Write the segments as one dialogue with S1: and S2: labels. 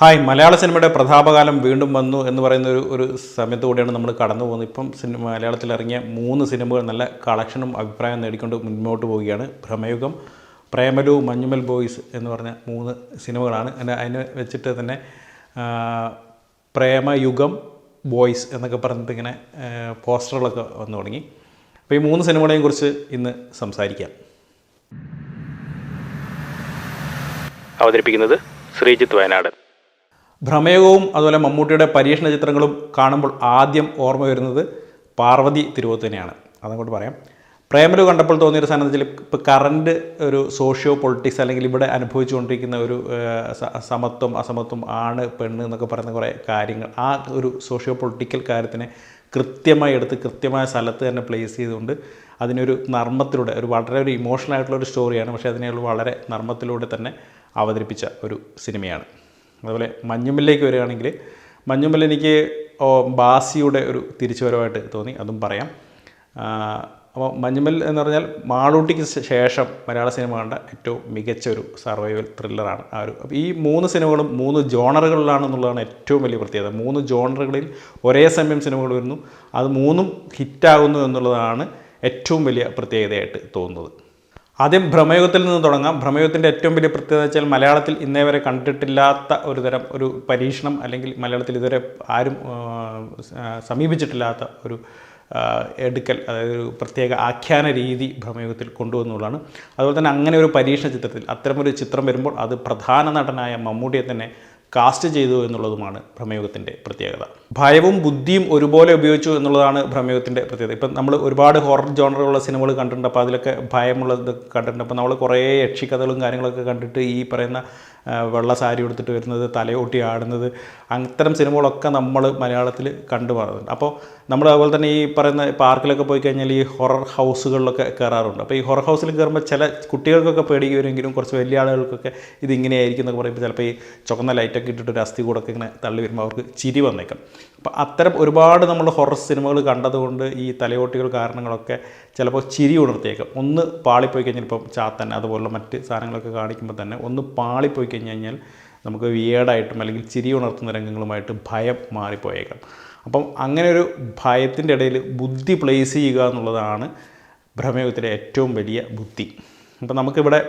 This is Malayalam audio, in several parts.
S1: ഹായ് മലയാള സിനിമയുടെ പ്രതാപകാലം വീണ്ടും വന്നു എന്ന് പറയുന്ന ഒരു ഒരു സമയത്ത് കൂടിയാണ് നമ്മൾ കടന്നു പോകുന്നത്. ഇപ്പം സിനിമ മലയാളത്തിൽ ഇറങ്ങിയ മൂന്ന് സിനിമകൾ നല്ല കളക്ഷനും അഭിപ്രായം നേടിക്കൊണ്ട് മുന്നോട്ട് പോവുകയാണ്. ഭ്രമയുഗം പ്രേമലു മഞ്ഞുമൽ ബോയ്സ് എന്ന് പറഞ്ഞ മൂന്ന് സിനിമകളാണ്. അതിന് വെച്ചിട്ട് തന്നെ പ്രേമയുഗം ബോയ്സ് എന്നൊക്കെ പറഞ്ഞിട്ട് ഇങ്ങനെ പോസ്റ്ററുകളൊക്കെ വന്നു തുടങ്ങി. അപ്പോൾ ഈ മൂന്ന് സിനിമകളെയും കുറിച്ച് ഇന്ന് സംസാരിക്കാം. അവതരിപ്പിക്കുന്നത് ശ്രീജിത്ത് വയനാട് ഭ്രമയോഗവും അതുപോലെ മമ്മൂട്ടിയുടെ പരീക്ഷണ ചിത്രങ്ങളും കാണുമ്പോൾ ആദ്യം ഓർമ്മ വരുന്നത് പാർവതി തിരുവോത്ത് തന്നെയാണ്. അതങ്ങോട്ട് പറയാം. പ്രേമലു കണ്ടപ്പോൾ തോന്നിയൊരു സാധനത്തിൽ ഇപ്പോൾ കറണ്ട് ഒരു സോഷ്യോ പൊളിറ്റിക്സ് അല്ലെങ്കിൽ ഇവിടെ അനുഭവിച്ചുകൊണ്ടിരിക്കുന്ന ഒരു സമത്വം അസമത്വം ആണ് പെണ്ണ് എന്നൊക്കെ പറയുന്ന കുറേ കാര്യങ്ങൾ ആ ഒരു സോഷ്യോ പൊളിറ്റിക്കൽ കാര്യത്തിനെ കൃത്യമായി എടുത്ത് കൃത്യമായ സ്ഥലത്ത് തന്നെ പ്ലേസ് ചെയ്തുകൊണ്ട് അതിനൊരു നർമ്മത്തിലൂടെ ഒരു വളരെ ഒരു ഇമോഷണൽ ആയിട്ടുള്ള ഒരു സ്റ്റോറിയാണ് പക്ഷേ അതിനെ വളരെ നർമ്മത്തിലൂടെ തന്നെ അവതരിപ്പിച്ച ഒരു സിനിമയാണ് അതുപോലെ മഞ്ഞുമ്മലിലേക്ക് വരികയാണെങ്കിൽ മഞ്ഞുമ്മൽ എനിക്ക് ബാസിയുടെ ഒരു തിരിച്ചുവരവായിട്ട് തോന്നി അതും പറയാം. അപ്പോൾ മഞ്ഞുമൽ എന്ന് പറഞ്ഞാൽ മാളൂട്ടിക്ക് ശേഷം മലയാള സിനിമ കണ്ട ഏറ്റവും മികച്ച ഒരു സർവൈവൽ ത്രില്ലറാണ് ആ ഒരു അപ്പോൾ ഈ മൂന്ന് സിനിമകളും മൂന്ന് ജോണറുകളിലാണെന്നുള്ളതാണ് ഏറ്റവും വലിയ പ്രത്യേകത. മൂന്ന് ജോണറുകളിൽ ഒരേ സമയം സിനിമകൾ വരുന്നു അത് മൂന്നും ഹിറ്റാകുന്നു എന്നുള്ളതാണ് ഏറ്റവും വലിയ പ്രത്യേകതയായിട്ട് തോന്നുന്നത്. ആദ്യം ഭ്രമയുഗത്തിൽ നിന്ന് തുടങ്ങാം. ഭ്രമയുഗത്തിന്റെ ഏറ്റവും വലിയ പ്രത്യേകത വെച്ചാൽ മലയാളത്തിൽ ഇന്നേ വരെ കണ്ടിട്ടില്ലാത്ത ഒരു തരം ഒരു പരീക്ഷണം അല്ലെങ്കിൽ മലയാളത്തിൽ ഇതുവരെ ആരും സമീപിച്ചിട്ടില്ലാത്ത ഒരു എടുക്കൽ അതായത് ഒരു പ്രത്യേക ആഖ്യാന രീതി ഭ്രമയുഗത്തിൽ കൊണ്ടുവന്നുള്ളതാണ്. അതുപോലെ തന്നെ അങ്ങനെ ഒരു പരീക്ഷണ ചിത്രത്തിൽ അത്തരമൊരു ചിത്രം വരുമ്പോൾ അത് പ്രധാന നടനായ മമ്മൂട്ടിയെ തന്നെ കാസ്റ്റ് ചെയ്തു എന്നുള്ളതുമാണ് ഭ്രമയുഗത്തിന്റെ പ്രത്യേകത. ഭയവും ബുദ്ധിയും ഒരുപോലെ ഉപയോഗിച്ചു എന്നുള്ളതാണ് ഭ്രമയുഗത്തിന്റെ പ്രത്യേകത. ഇപ്പം നമ്മൾ ഒരുപാട് ഹൊറർ ജോണറുള്ള സിനിമകൾ കണ്ടിട്ടുണ്ട്. അപ്പോൾ അതിലൊക്കെ ഭയമുള്ളത് കണ്ടിട്ടുണ്ട്. അപ്പോൾ നമ്മൾ കുറേ യക്ഷിക്കഥകളും കാര്യങ്ങളൊക്കെ കണ്ടിട്ട് ഈ പറയുന്ന വെള്ള സാരി എടുത്തിട്ട് വരുന്നത് തലയോട്ടി ആടുന്നത് അത്തരം സിനിമകളൊക്കെ നമ്മൾ മലയാളത്തിൽ കണ്ടു മാറുന്നുണ്ട് അപ്പോൾ നമ്മൾ അതുപോലെ തന്നെ ഈ പറയുന്ന പാർക്കിലൊക്കെ പോയി കഴിഞ്ഞാൽ ഈ ഹൊറർ ഹൗസുകളിലൊക്കെ കയറാറുണ്ട്. അപ്പോൾ ഈ ഹൊറർ ഹൗസിൽ കയറുമ്പോൾ ചില കുട്ടികൾക്കൊക്കെ പേടി വരുമെങ്കിലും കുറച്ച് വലിയ ആളുകൾക്കൊക്കെ ഇത് ഇങ്ങനെയായിരിക്കും എന്നൊക്കെ പറയുമ്പോൾ ചിലപ്പോൾ ഈ ചുവന്ന ലൈറ്റൊക്കെ ഇട്ടിട്ട് ഒരു അസ്ഥി കൂടൊക്കെ ഇങ്ങനെ തള്ളി വരുമ്പോൾ അവർക്ക് ചിരി വന്നേക്കാം. അപ്പോൾ അത്തരം ഒരുപാട് നമ്മൾ ഹൊറർ സിനിമകൾ കണ്ടതുകൊണ്ട് ഈ തലയോട്ടികൾ കാരണങ്ങളൊക്കെ ചിലപ്പോൾ ചിരി ഉണർത്തിയേക്കാം. ഒന്ന് പാളിപ്പോയി കഴിഞ്ഞാൽ ഇപ്പം ചാത്തൻ അതുപോലുള്ള മറ്റ് സാധനങ്ങളൊക്കെ കാണിക്കുമ്പോൾ തന്നെ ഒന്ന് പാളിപ്പോയി കഴിഞ്ഞ് കഴിഞ്ഞാൽ നമുക്ക് വിയേഡായിട്ടും അല്ലെങ്കിൽ ചിരി ഉണർത്തുന്ന രംഗങ്ങളുമായിട്ട് ഭയം മാറിപ്പോയേക്കാം. അപ്പം അങ്ങനെ ഒരു ഭയത്തിന്റെ ഇടയിൽ ബുദ്ധി പ്ലേസ് ചെയ്യുക എന്നുള്ളതാണ് ഭ്രമയുഗത്തിലെ ഏറ്റവും വലിയ ബുദ്ധി. അപ്പം നമുക്കിവിടെ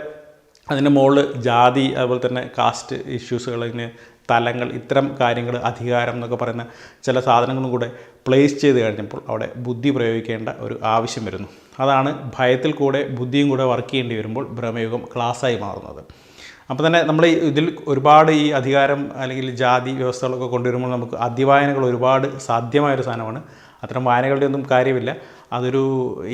S1: അതിന്റെ മുകളിൽ ജാതി അതുപോലെ തന്നെ കാസ്റ്റ് ഇഷ്യൂസുകൾ ഇങ്ങനെ തലങ്ങൾ ഇത്തരം കാര്യങ്ങൾ അധികാരം എന്നൊക്കെ പറയുന്ന ചില സാധനങ്ങളും കൂടെ പ്ലേസ് ചെയ്ത് കഴിഞ്ഞപ്പോൾ അവിടെ ബുദ്ധി പ്രയോഗിക്കേണ്ട ഒരു ആവശ്യം വരുന്നു. അതാണ് ഭയത്തിൽ കൂടെ ബുദ്ധിയും കൂടെ വർക്ക് ചെയ്യേണ്ടി വരുമ്പോൾ ഭ്രമയുഗം ക്ലാസ്സായി മാറുന്നത്. അപ്പോൾ തന്നെ നമ്മൾ ഇതിൽ ഒരുപാട് ഈ അധികാരം അല്ലെങ്കിൽ ജാതി വ്യവസ്ഥകളൊക്കെ കൊണ്ടുവരുമ്പോൾ നമുക്ക് അതിവായനകൾ ഒരുപാട് സാധ്യമായൊരു സാധനമാണ്. അത്തരം വായനകളുടെ ഒന്നും കാര്യമില്ല. അതൊരു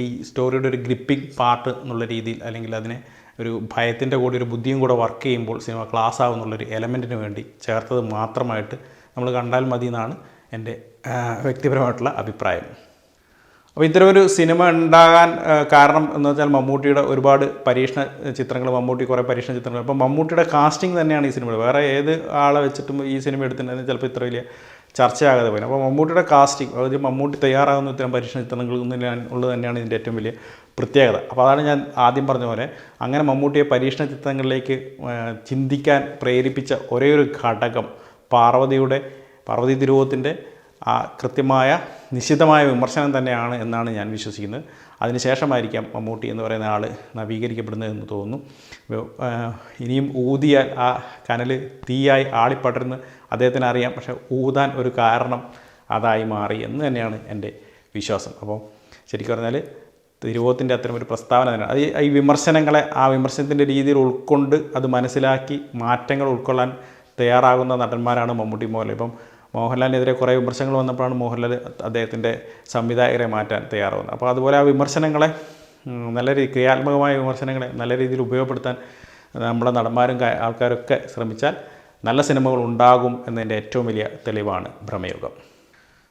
S1: ഈ സ്റ്റോറിയുടെ ഒരു ഗ്രിപ്പിംഗ് പാർട്ട് എന്നുള്ള രീതിയിൽ അല്ലെങ്കിൽ അതിനെ ഒരു ഭയത്തിന്റെ കൂടെ ഒരു ബുദ്ധിയും കൂടെ വർക്ക് ചെയ്യുമ്പോൾ സിനിമ ക്ലാസ് ആവുന്നുള്ളൊരു എലമെന്റിന് വേണ്ടി ചേർത്തത് മാത്രമായിട്ട് നമ്മൾ കണ്ടാൽ മതി എന്നാണ് എന്റെ വ്യക്തിപരമായിട്ടുള്ള അഭിപ്രായം. അപ്പോൾ ഇത്തരമൊരു സിനിമ ഉണ്ടാകാൻ കാരണം എന്ന് വെച്ചാൽ മമ്മൂട്ടിയുടെ ഒരുപാട് പരീക്ഷണ ചിത്രങ്ങൾ മമ്മൂട്ടി കുറേ പരീക്ഷണ ചിത്രങ്ങൾ. അപ്പോൾ മമ്മൂട്ടിയുടെ കാസ്റ്റിംഗ് തന്നെയാണ് ഈ സിനിമ. വേറെ ഏത് ആളെ വെച്ചിട്ടും ഈ സിനിമ എടുത്തിട്ടുണ്ടെങ്കിൽ ചിലപ്പോൾ ഇത്ര വലിയ ചർച്ചയാകാതെ പോയി അപ്പോൾ മമ്മൂട്ടിയുടെ കാസ്റ്റിംഗ് അതായത് മമ്മൂട്ടി തയ്യാറാകുന്ന ഇത്തരം പരീക്ഷണ ചിത്രങ്ങൾ ഉള്ളത് തന്നെയാണ് ഇതിന്റെ ഏറ്റവും വലിയ പ്രത്യേകത. അപ്പോൾ അതാണ് ഞാൻ ആദ്യം പറഞ്ഞ പോലെ അങ്ങനെ മമ്മൂട്ടിയെ പരീക്ഷണ ചിത്രങ്ങളിലേക്ക് ചിന്തിക്കാൻ പ്രേരിപ്പിച്ച ഒരേ ഒരു ഘടകം പാർവതിയുടെ പാർവതി തിരുവോത്തിന്റെ ആ കൃത്യമായ നിശ്ചിതമായ വിമർശനം തന്നെയാണ് എന്നാണ് ഞാൻ വിശ്വസിക്കുന്നത്. അതിനുശേഷമായിരിക്കാം മമ്മൂട്ടി എന്ന് പറയുന്ന ആൾ നവീകരിക്കപ്പെടുന്നത് എന്ന് തോന്നുന്നു. ഇനിയും ഊതിയാൽ ആ കനൽ തീയായി ആളിപ്പടരുന്ന്. അദ്ദേഹത്തിന് അറിയാം പക്ഷെ ഊതാൻ ഒരു കാരണം അതായി മാറി എന്ന് തന്നെയാണ് എന്റെ വിശ്വാസം. അപ്പോൾ ശരിക്കും പറഞ്ഞാൽ തിരുവോത്തിന്റെ അത്തരം ഒരു പ്രസ്താവന തന്നെയാണ്. അത് ഈ വിമർശനങ്ങളെ ആ വിമർശനത്തിന്റെ രീതിയിൽ ഉൾക്കൊണ്ട് അത് മനസ്സിലാക്കി മാറ്റങ്ങൾ ഉൾക്കൊള്ളാൻ തയ്യാറാകുന്ന നടന്മാരാണ് മമ്മൂട്ടി മോഹൻലാൽ. ഇപ്പം മോഹൻലാലിനെതിരെ കുറേ വിമർശനങ്ങൾ വന്നപ്പോഴാണ് മോഹൻലാൽ അദ്ദേഹത്തിന്റെ സംവിധായകരെ മാറ്റാൻ തയ്യാറാവുന്നത്. അപ്പോൾ അതുപോലെ ആ വിമർശനങ്ങളെ നല്ല രീതി ക്രിയാത്മകമായ വിമർശനങ്ങളെ നല്ല രീതിയിൽ ഉപയോഗപ്പെടുത്താൻ നമ്മുടെ നടന്മാരും ആൾക്കാരൊക്കെ ശ്രമിച്ചാൽ നല്ല സിനിമകൾ ഉണ്ടാകും എന്നതിന്റെ ഏറ്റവും വലിയ തെളിവാണ് ഭ്രമയുഗം.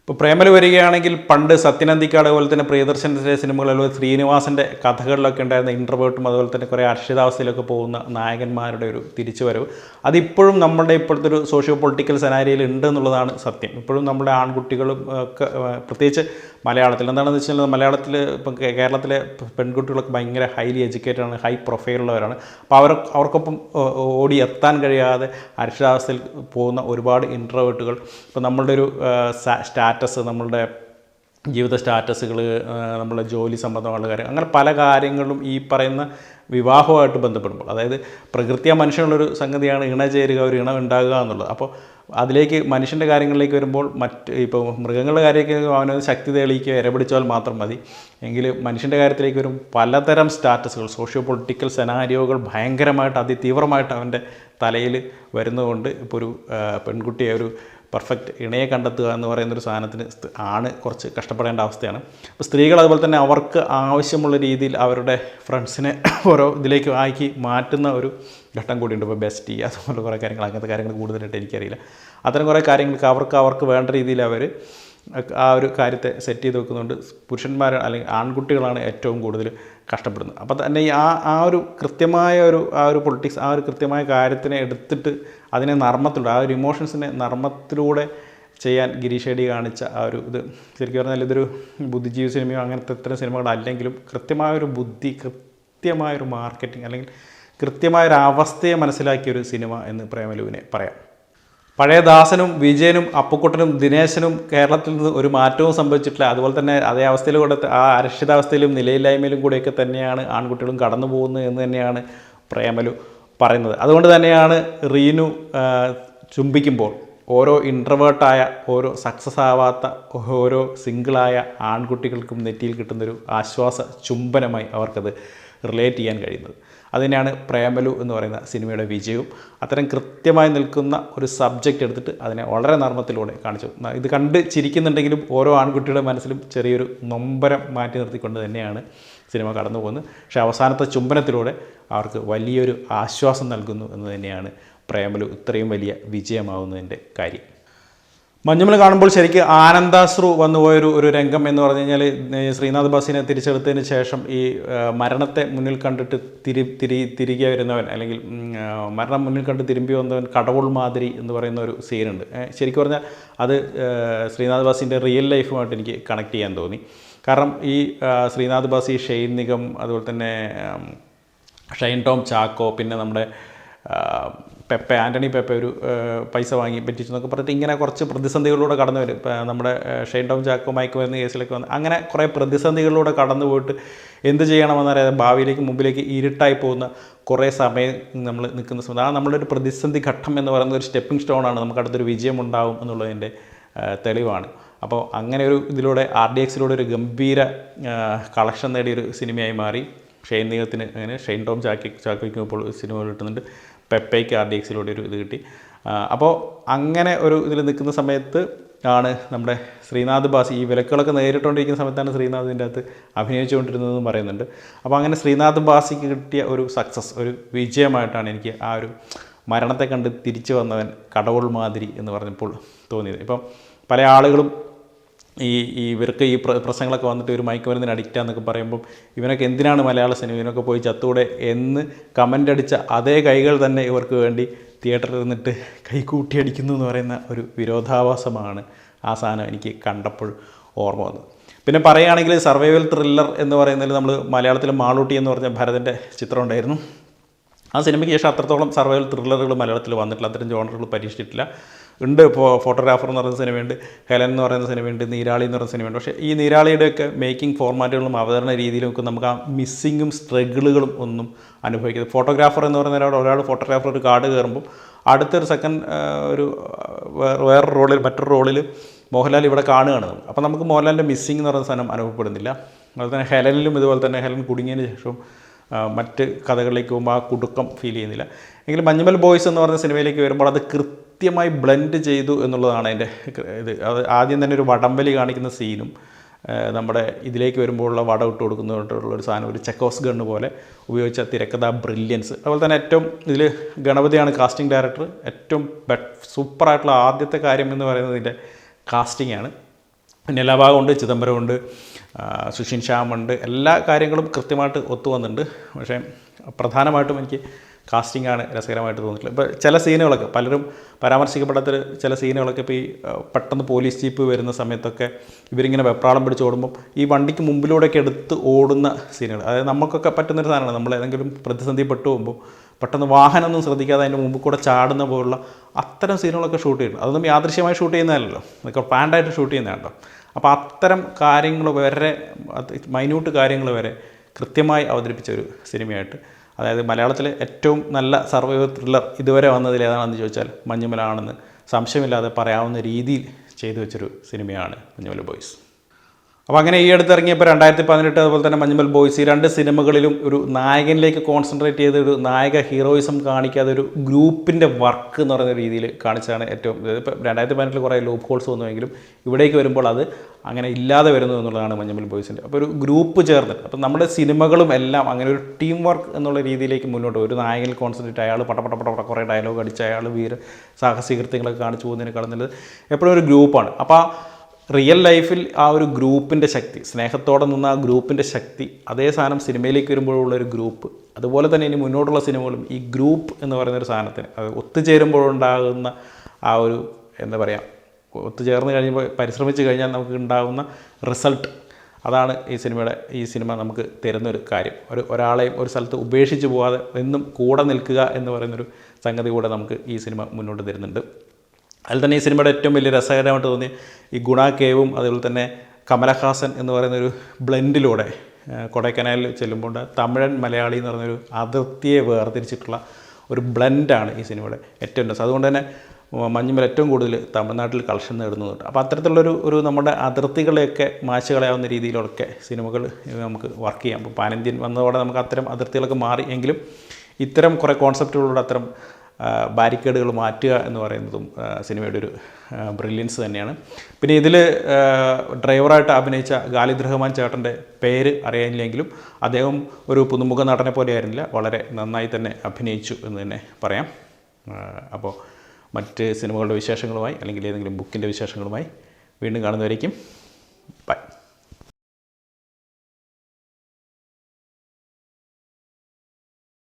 S1: ഇപ്പോൾ പ്രേമൽ വരികയാണെങ്കിൽ പണ്ട് സത്യനന്ദിക്കാട് അതുപോലെ തന്നെ പ്രിയദർശന്റെ അതുപോലെ ശ്രീനിവാസന്റെ കഥകളിലൊക്കെ ഉണ്ടായിരുന്ന ഇന്റർവേർട്ടും അതുപോലെ തന്നെ കുറേ അരക്ഷിതാവസ്ഥയിലൊക്കെ പോകുന്ന നായകന്മാരുടെ ഒരു തിരിച്ചുവരവ്. അതിപ്പോഴും നമ്മുടെ ഇപ്പോഴത്തെ ഒരു സോഷ്യോ പൊളിറ്റിക്കൽ സെനാരിയയിൽ ഉണ്ട് എന്നുള്ളതാണ് സത്യം. ഇപ്പോഴും നമ്മുടെ ആൺകുട്ടികളും ഒക്കെ പ്രത്യേകിച്ച് മലയാളത്തിൽ. എന്താണെന്ന് വെച്ചാൽ മലയാളത്തിൽ ഇപ്പം കേരളത്തിലെ പെൺകുട്ടികളൊക്കെ ഭയങ്കര ഹൈലി എഡ്യൂക്കേറ്റഡ് ആണ് ഹൈ പ്രൊഫൈലുള്ളവരാണ് അപ്പോൾ അവർ അവർക്കൊപ്പം ഓടി എത്താൻ കഴിയാതെ അരക്ഷിതാവസ്ഥയിൽ പോകുന്ന ഒരുപാട് ഇൻട്രവേർട്ടുകൾ ഇപ്പോൾ നമ്മളുടെ ഒരു സ്റ്റാറ്റസ് നമ്മളുടെ ജീവിത സ്റ്റാറ്റസുകൾ നമ്മളെ ജോലി സംബന്ധമുള്ള കാര്യങ്ങൾ അങ്ങനെ പല കാര്യങ്ങളും ഈ പറയുന്ന വിവാഹവുമായിട്ട് ബന്ധപ്പെടുമ്പോൾ അതായത് പ്രകൃതിയ മനുഷ്യനുള്ളൊരു സംഗതിയാണ് ഇണ ചേരുക ഒരു ഇണം ഉണ്ടാകുക എന്നുള്ളത്. അപ്പോൾ അതിലേക്ക് മനുഷ്യന്റെ കാര്യങ്ങളിലേക്ക് വരുമ്പോൾ മറ്റ് ഇപ്പോൾ മൃഗങ്ങളുടെ കാര്യമൊക്കെ അവനത് ശക്തി തെളിയിക്കുക ഇരപിടിച്ചാൽ മാത്രം മതി. എങ്കിൽ മനുഷ്യന്റെ കാര്യത്തിലേക്ക് വരും പലതരം സ്റ്റാറ്റസുകൾ സോഷ്യോ പൊളിറ്റിക്കൽ സെനാരിയോകൾ ഭയങ്കരമായിട്ട് അതിതീവ്രമായിട്ട് അവന്റെ തലയിൽ വരുന്നതുകൊണ്ട് ഇപ്പോൾ ഒരു പെൺകുട്ടിയെ ഒരു പെർഫെക്റ്റ് ഇണയെ കണ്ടെത്തുക എന്ന് പറയുന്ന ഒരു സാധനത്തിന് ആണ് കുറച്ച് കഷ്ടപ്പെടേണ്ട അവസ്ഥയാണ്. അപ്പോൾ സ്ത്രീകൾ അതുപോലെ തന്നെ അവർക്ക് ആവശ്യമുള്ള രീതിയിൽ അവരുടെ ഫ്രണ്ട്സിനെ ഓരോ ഇതിലേക്ക് ആക്കി മാറ്റുന്ന ഒരു ഘട്ടം കൂടിയുണ്ട്. ഇപ്പോൾ ബെസ്റ്റി അതുപോലെ കുറേ കാര്യങ്ങൾ അങ്ങനത്തെ കാര്യങ്ങൾ കൂടുതലായിട്ട് എനിക്കറിയില്ല. അത്തരം കുറേ കാര്യങ്ങൾക്ക് അവർക്ക് അവർക്ക് വേണ്ട രീതിയിൽ അവർ ആ ഒരു കാര്യത്തെ സെറ്റ് ചെയ്ത് വെക്കുന്നുണ്ട് പുരുഷന്മാർ അല്ലെങ്കിൽ ആൺകുട്ടികളാണ് ഏറ്റവും കൂടുതൽ കഷ്ടപ്പെടുന്നത്. അപ്പോൾ തന്നെ ആ ആ ഒരു കൃത്യമായ ഒരു ആ ഒരു പൊളിറ്റിക്സ് ആ ഒരു കൃത്യമായ കാര്യത്തിനെ എടുത്തിട്ട് അതിനെ നർമ്മത്തിലൂടെ ആ ഒരു ഇമോഷൻസിനെ നർമ്മത്തിലൂടെ ചെയ്യാൻ ഗിരീഷേടി കാണിച്ച ആ ഒരു ഇത്. ശരിക്കും പറഞ്ഞാൽ ഇതൊരു ബുദ്ധിജീവി സിനിമയോ അങ്ങനത്തെ ഇത്തരം സിനിമകളല്ലെങ്കിലും കൃത്യമായൊരു ബുദ്ധി കൃത്യമായൊരു മാർക്കറ്റിംഗ് അല്ലെങ്കിൽ കൃത്യമായൊരു അവസ്ഥയെ മനസ്സിലാക്കിയ ഒരു സിനിമ എന്ന് പ്രേമലുവിനെ പറയാം. പഴയ ദാസനും വിജയനും അപ്പുക്കുട്ടനും ദിനേശനും കേരളത്തിൽ നിന്ന് ഒരു മാറ്റവും സംഭവിച്ചിട്ടില്ല. അതുപോലെ തന്നെ അതേ അവസ്ഥയിൽ കൂടെ ആ അരക്ഷിതാവസ്ഥയിലും നിലയില്ലായ്മയിലും കൂടെയൊക്കെ തന്നെയാണ് ആൺകുട്ടികളും കടന്നു പോകുന്നത് എന്ന് തന്നെയാണ് പ്രേമലു പറയുന്നത്. അതുകൊണ്ട് തന്നെയാണ് റീനു ചുംബിക്കുമ്പോൾ ഓരോ ഇൻട്രവേർട്ടായ ഓരോ സക്സസ് ആവാത്ത ഓരോ സിംഗിളായ ആൺകുട്ടികൾക്കും നെറ്റിയിൽ കിട്ടുന്നൊരു ആശ്വാസ ചുംബനമായി അവർക്കത് റിലേറ്റ് ചെയ്യാൻ കഴിയുന്നത്. അതിനാണ് പ്രേമലു എന്ന് പറയുന്ന സിനിമയുടെ വിജയവും അത്തരം കൃത്യമായി നിൽക്കുന്ന ഒരു സബ്ജക്റ്റ് എടുത്തിട്ട് അതിനെ വളരെ നർമ്മത്തിലൂടെ കാണിച്ചു. ഇത് കണ്ട് ചിരിക്കുന്നുണ്ടെങ്കിലും ഓരോ ആൺകുട്ടിയുടെ മനസ്സിലും ചെറിയൊരു നൊമ്പരം മാറ്റി നിർത്തിക്കൊണ്ട് തന്നെയാണ് സിനിമ കടന്നു പോകുന്നത്. പക്ഷേ അവസാനത്തെ ചുംബനത്തിലൂടെ അവർക്ക് വലിയൊരു ആശ്വാസം നൽകുന്നു എന്ന് തന്നെയാണ് പ്രേമലു ഇത്രയും വലിയ വിജയമാവുന്നതിന്റെ കാര്യം. മഞ്ഞുമല കാണുമ്പോൾ ശരിക്കും ആനന്ദാശ്രു വന്നുപോയൊരു ഒരു രംഗം എന്ന് പറഞ്ഞു കഴിഞ്ഞാൽ ശ്രീനാഥ് ബാസിനെ തിരിച്ചെടുത്തതിന് ശേഷം ഈ മരണത്തെ മുന്നിൽ കണ്ടിട്ട് തിരി തിരി തിരികെ വരുന്നവൻ അല്ലെങ്കിൽ മരണം മുന്നിൽ കണ്ട് തിരുമ്പി വന്നവൻ കടവുൾ മാതിരി എന്ന് പറയുന്ന ഒരു സീനുണ്ട്. ശരിക്കും പറഞ്ഞാൽ അത് ശ്രീനാഥ് ബാസിന്റെ റിയൽ ലൈഫുമായിട്ട് എനിക്ക് കണക്ട് ചെയ്യാൻ തോന്നി. കാരണം ഈ ശ്രീനാഥ് ബാസി ഷെയ്ൻ നിഗം അതുപോലെ തന്നെ ഷൈൻ ടോം ചാക്കോ പിന്നെ നമ്മുടെ പെപ്പെ ആന്റണി പെപ്പെ ഒരു പൈസ വാങ്ങി പറ്റിച്ചു എന്നൊക്കെ പറഞ്ഞിട്ട് ഇങ്ങനെ കുറച്ച് പ്രതിസന്ധികളിലൂടെ കടന്നു വരും നമ്മുടെ ഷെയ്ൻ ടോം ചാക്കോ മയക്ക് വരുന്ന കേസിലൊക്കെ വന്ന്. അങ്ങനെ കുറേ പ്രതിസന്ധികളിലൂടെ കടന്നു പോയിട്ട് എന്ത് ചെയ്യണമെന്നറിയാതെ ഭാവിയിലേക്ക് മുമ്പിലേക്ക് ഇരുട്ടായി പോകുന്ന കുറേ സമയം നമ്മൾ നിൽക്കുന്ന സമയത്ത്. ആ നമ്മുടെ ഒരു പ്രതിസന്ധി ഘട്ടം എന്ന് പറയുന്ന ഒരു സ്റ്റെപ്പിംഗ് സ്റ്റോണാണ് നമുക്ക് അടുത്തൊരു വിജയം ഉണ്ടാവും എന്നുള്ളതിന്റെ തെളിവാണ്. അപ്പോൾ അങ്ങനെ ഒരു ഇതിലൂടെ ആർ ഡി എക്സിലൂടെ ഒരു ഗംഭീര കളക്ഷൻ നേടിയൊരു സിനിമയായി മാറി. ഷെയ്ൻ നീഗത്തിന് അങ്ങനെ ഷെയ്ൻ ടോം ചാക്കി ചാക്കോയ്ക്കും ഇപ്പോൾ സിനിമകൾ കിട്ടുന്നുണ്ട്. പെപ്പയ്ക്ക് ആർ ഡി എക്സിലൂടെ ഒരു ഇത് കിട്ടി. അപ്പോൾ അങ്ങനെ ഒരു ഇതിൽ നിൽക്കുന്ന സമയത്ത് ആണ് നമ്മുടെ ശ്രീനാഥ് ബാസി ഈ വിലക്കുകളൊക്കെ നേരിട്ടുകൊണ്ടിരിക്കുന്ന സമയത്താണ് ശ്രീനാഥ് ഇതിന്റെ അകത്ത് അഭിനയിച്ചുകൊണ്ടിരുന്നതെന്ന് പറയുന്നുണ്ട്. അപ്പോൾ അങ്ങനെ ശ്രീനാഥ് ബാസിക്ക് കിട്ടിയ ഒരു സക്സസ് ഒരു വിജയമായിട്ടാണ് എനിക്ക് ആ ഒരു മരണത്തെ കണ്ട് തിരിച്ചു വന്നവൻ കടവുൾ മാതിരി എന്ന് പറഞ്ഞപ്പോൾ തോന്നിയത്. ഇപ്പം പല ആളുകളും ഈ ഇവർക്ക് ഈ പ്ര- പ്രശ്നങ്ങളൊക്കെ വന്നിട്ട് ഒരു മയക്കുമരുന്നിന് അഡിക്റ്റ് എന്നൊക്കെ പറയുമ്പോൾ ഇവനൊക്കെ എന്തിനാണ് മലയാള സിനിമ ഇവനൊക്കെ പോയി ചത്തൂടെ എന്ന് കമന്റ് അടിച്ച അതേ കൈകൾ തന്നെ ഇവർക്ക് വേണ്ടി തിയേറ്ററിൽ നിന്നിട്ട് കൈകൂട്ടി അടിക്കുന്നു എന്ന് പറയുന്ന ഒരു വിരോധാഭാസമാണ് ആ സാധനം എനിക്ക് കണ്ടപ്പോൾ ഓർമ്മ വന്നത്. പിന്നെ പറയുകയാണെങ്കിൽ സർവൈവൽ ത്രില്ലർ എന്ന് പറയുന്നതിൽ നമ്മൾ മലയാളത്തിൽ മാളൂട്ടി എന്ന് പറഞ്ഞ ഭരതന്റെ ചിത്രം ഉണ്ടായിരുന്നു. ആ സിനിമയ്ക്ക് ശേഷം അത്രത്തോളം സർവൈവൽ ത്രില്ലറുകൾ മലയാളത്തിൽ വന്നിട്ടില്ല. അത്തരം ജോണറുകൾ പരീക്ഷിച്ചിട്ടില്ല. ഉണ്ട് ഇപ്പോൾ ഫോട്ടോഗ്രാഫർ എന്ന് പറയുന്ന സിനിമയുണ്ട് ഹെലൻ എന്ന് പറയുന്ന സിനിമയുണ്ട് നീരാളി എന്ന് പറയുന്ന സിനിമയുണ്ട് പക്ഷേ ഈ നീരാളിയുടെയൊക്കെ മേക്കിംഗ് ഫോർമാറ്റുകളും അവതരണ രീതിയിലും ഒക്കെ നമുക്ക് ആ മിസ്സിങ്ങും സ്ട്രഗിളുകളും ഒന്നും അനുഭവിക്കുന്നത് ഫോട്ടോഗ്രാഫർ എന്ന് പറയുന്ന ഒരാൾ ഒരാൾ ഫോട്ടോഗ്രാഫർ ഒരു കാർഡ് കയറുമ്പോൾ അടുത്തൊരു സെക്കൻഡ് ഒരു വേറെ റോളിൽ മറ്റൊരു റോളിൽ മോഹൻലാൽ ഇവിടെ കാണുകയാണ്. അപ്പോൾ നമുക്ക് മോഹൻലാലിന്റെ മിസ്സിങ് എന്ന് പറയുന്ന സാധനം അനുഭവപ്പെടുന്നില്ല. അതുപോലെ തന്നെ ഹെലനിലും ഇതുപോലെ തന്നെ ഹെലൻ കുടുങ്ങിയതിന് ശേഷവും മറ്റ് കഥകളിലേക്ക് പോകുമ്പോൾ ആ കുടുക്കം ഫീൽ ചെയ്യുന്നില്ല. എങ്കിലും മഞ്ഞുമൽ ബോയ്സ് എന്ന് പറഞ്ഞ സിനിമയിലേക്ക് വരുമ്പോൾ അത് കൃത്യമായി ബ്ലെൻഡ് ചെയ്തു എന്നുള്ളതാണ് അതിന്റെ ഇത്. അത് ആദ്യം തന്നെ ഒരു വടംവലി കാണിക്കുന്ന സീനും നമ്മുടെ ഇതിലേക്ക് വരുമ്പോഴുള്ള വട ഇട്ട് കൊടുക്കുന്നതായിട്ടുള്ള ഒരു സാധനം ഒരു ചെക്കോസ് ഗണ്ണ് പോലെ ഉപയോഗിച്ച തിരക്കഥ ബ്രില്യൻസ് അതുപോലെ തന്നെ ഏറ്റവും ഇതിൽ ഗണപതിയാണ് കാസ്റ്റിംഗ് ഡയറക്ടർ ഏറ്റവും സൂപ്പറായിട്ടുള്ള ആദ്യത്തെ കാര്യം എന്ന് പറയുന്നത് ഇതിന്റെ കാസ്റ്റിംഗ് ആണ്. പിന്നെ എല്ലാ ചിദംബരമുണ്ട് സുഷിൻ ഉണ്ട് എല്ലാ കാര്യങ്ങളും കൃത്യമായിട്ട് ഒത്തു വന്നിട്ടുണ്ട് പക്ഷേ പ്രധാനമായിട്ടും എനിക്ക് കാസ്റ്റിംഗ് ആണ് രസകരമായിട്ട് തോന്നിയിട്ടുള്ളത്. ഇപ്പോൾ ചില സീനുകളൊക്കെ പലരും പരാമർശിക്കപ്പെടാത്ത ചില സീനുകളൊക്കെ ഇപ്പോൾ ഈ പെട്ടെന്ന് പോലീസ് ജീപ്പ് വരുന്ന സമയത്തൊക്കെ ഇവരിങ്ങനെ വെപ്രാളം പിടിച്ച് ഓടുമ്പോൾ ഈ വണ്ടിക്ക് മുമ്പിലൂടെയൊക്കെ എടുത്ത് ഓടുന്ന സീനുകൾ. അതായത് നമുക്കൊക്കെ പറ്റുന്നൊരു സാധനമാണ്. നമ്മൾ ഏതെങ്കിലും പ്രതിസന്ധി പെട്ടു പോകുമ്പോൾ പെട്ടെന്ന് വാഹനമൊന്നും ശ്രദ്ധിക്കാതെ അതിന്റെ മുമ്പിൽ കൂടെ ചാടുന്ന പോലുള്ള അത്തരം സീനുകളൊക്കെ ഷൂട്ട് ചെയ്യുന്നു അതൊന്നും യാദൃശ്യമായി ഷൂട്ട് ചെയ്യുന്നതല്ലല്ലോ. അതൊക്കെ പ്ലാൻഡായിട്ട് ഷൂട്ട് ചെയ്യുന്നതാണല്ലോ. അപ്പോൾ അത്തരം കാര്യങ്ങൾ വരെ മൈന്യൂട്ട് കാര്യങ്ങൾ വരെ കൃത്യമായി അവതരിപ്പിച്ച ഒരു സിനിമയായിട്ട്. അതായത് മലയാളത്തിലെ ഏറ്റവും നല്ല സർവൈവർ ത്രില്ലർ ഇതുവരെ വന്നതിൽ ഏതാണെന്ന് ചോദിച്ചാൽ മഞ്ഞുമലാണെന്ന് സംശയമില്ലാതെ പറയാവുന്ന രീതിയിൽ ചെയ്തു വെച്ചൊരു സിനിമയാണ് മഞ്ഞുമല ബോയ്സ്. അപ്പോൾ അങ്ങനെ ഈ അടുത്ത് ഇറങ്ങിയപ്പോൾ രണ്ടായിരത്തി പതിനെട്ട് അതുപോലെ തന്നെ മഞ്ഞുമൽ ബോയ്സ് ഈ രണ്ട് സിനിമകളിലും ഒരു നായകനിലേക്ക് കോൺസെൻട്രേറ്റ് ചെയ്ത് ഒരു നായക ഹീറോയിസം കാണിക്കാതെ ഒരു ഗ്രൂപ്പിന്റെ വർക്ക് എന്ന് പറയുന്ന രീതിയിൽ കാണിച്ചാണ് ഏറ്റവും ഇപ്പോൾ രണ്ടായിരത്തി പതിനെട്ടിൽ കുറേ ലൂപ്പ് ഹോൾസ് വന്നുവെങ്കിലും ഇവിടേക്ക് വരുമ്പോൾ അത് അങ്ങനെ ഇല്ലാതെ വരുന്നു എന്നുള്ളതാണ് മഞ്ഞുമൽ ബോയ്സിന്റെ അപ്പോൾ ഒരു ഗ്രൂപ്പ് ചേർന്ന്. അപ്പോൾ നമ്മുടെ സിനിമകളും എല്ലാം അങ്ങനെ ഒരു ടീം വർക്ക് എന്നുള്ള രീതിയിലേക്ക് മുന്നോട്ട് ഒരു നായകനിൽ കോൺസെൻട്രേറ്റ് അയാൾ പട്ട പട്ട പട്ട പട്ട കുറേ ഡയലോഗ് അടിച്ച് അയാൾ വീര സാഹസികൃത്യങ്ങളൊക്കെ കാണിച്ചു പോകുന്നതിനെ നല്ലത് എപ്പോഴും ഒരു ഗ്രൂപ്പാണ്. അപ്പോൾ റിയൽ ലൈഫിൽ ആ ഒരു ഗ്രൂപ്പിന്റെ ശക്തി സ്നേഹത്തോടെ നിന്ന ആ ഗ്രൂപ്പിന്റെ ശക്തി അതേ സാധനം സിനിമയിലേക്ക് വരുമ്പോഴുള്ള ഒരു ഗ്രൂപ്പ് അതുപോലെ തന്നെ ഇനി മുന്നോട്ടുള്ള സിനിമകളും ഈ ഗ്രൂപ്പ് എന്ന് പറയുന്ന ഒരു സാധനത്തിന് അത് ഒത്തുചേരുമ്പോഴുണ്ടാകുന്ന ആ ഒരു എന്താ പറയുക ഒത്തുചേർന്ന് കഴിയുമ്പോൾ പരിശ്രമിച്ച് കഴിഞ്ഞാൽ നമുക്ക് ഉണ്ടാകുന്ന റിസൾട്ട് അതാണ് ഈ സിനിമയുടെ ഈ സിനിമ നമുക്ക് തരുന്നൊരു കാര്യം. ഒരു ഒരാളെയും ഒരു സ്ഥലത്ത് ഉപേക്ഷിച്ച് പോകാതെ എന്നും കൂടെ നിൽക്കുക എന്ന് പറയുന്നൊരു സംഗതി കൂടെ നമുക്ക് ഈ സിനിമ മുന്നോട്ട് തരുന്നുണ്ട്. അതിൽ തന്നെ ഈ സിനിമയുടെ ഏറ്റവും വലിയ രസകരമായിട്ട് തോന്നി ഈ ഗുണ കേവും അതുപോലെ തന്നെ കമലഹാസൻ എന്ന് പറയുന്ന ഒരു ബ്ലെൻഡിലൂടെ കൊടൈക്കനാലിൽ ചെല്ലുമ്പോൾ തമിഴൻ മലയാളി എന്ന് പറയുന്നൊരു അതിർത്തിയെ വേർതിരിച്ചിട്ടുള്ള ഒരു ബ്ലെൻഡാണ് ഈ സിനിമയുടെ ഏറ്റവും രസം. അതുകൊണ്ട് തന്നെ മഞ്ഞുമൽ ഏറ്റവും കൂടുതൽ തമിഴ്നാട്ടിൽ കളക്ഷൻ നേടുന്നുണ്ട് അപ്പോൾ അത്തരത്തിലുള്ളൊരു ഒരു നമ്മുടെ അതിർത്തികളെയൊക്കെ മാച്ച് കളയാവുന്ന രീതിയിലൊക്കെ സിനിമകൾ നമുക്ക് വർക്ക് ചെയ്യാം. അപ്പോൾ പാനന്ത്യൻ വന്നതോടെ നമുക്ക് അത്തരം അതിർത്തികളൊക്കെ മാറി എങ്കിലും ഇത്തരം കുറേ കോൺസെപ്റ്റുകളോട് അത്തരം ബാരിക്കേഡുകൾ മാറ്റുക എന്ന് പറയുന്നതും സിനിമയുടെ ഒരു ബ്രില്യൻസ് തന്നെയാണ്. പിന്നെ ഇതിൽ ഡ്രൈവറായിട്ട് അഭിനയിച്ച ഗാലിദ് റഹ്മാൻ ചേട്ടന്റെ പേര് അറിയാനില്ലെങ്കിലും അദ്ദേഹം ഒരു പുതുമുഖ നടനെ പോലെ ആയിരുന്നില്ല. വളരെ നന്നായി തന്നെ അഭിനയിച്ചു എന്ന് തന്നെ പറയാം. അപ്പോൾ മറ്റ് സിനിമകളുടെ വിശേഷങ്ങളുമായി അല്ലെങ്കിൽ ഏതെങ്കിലും ബുക്കിന്റെ വിശേഷങ്ങളുമായി വീണ്ടും കാണുന്നവരേക്കും ബൈ.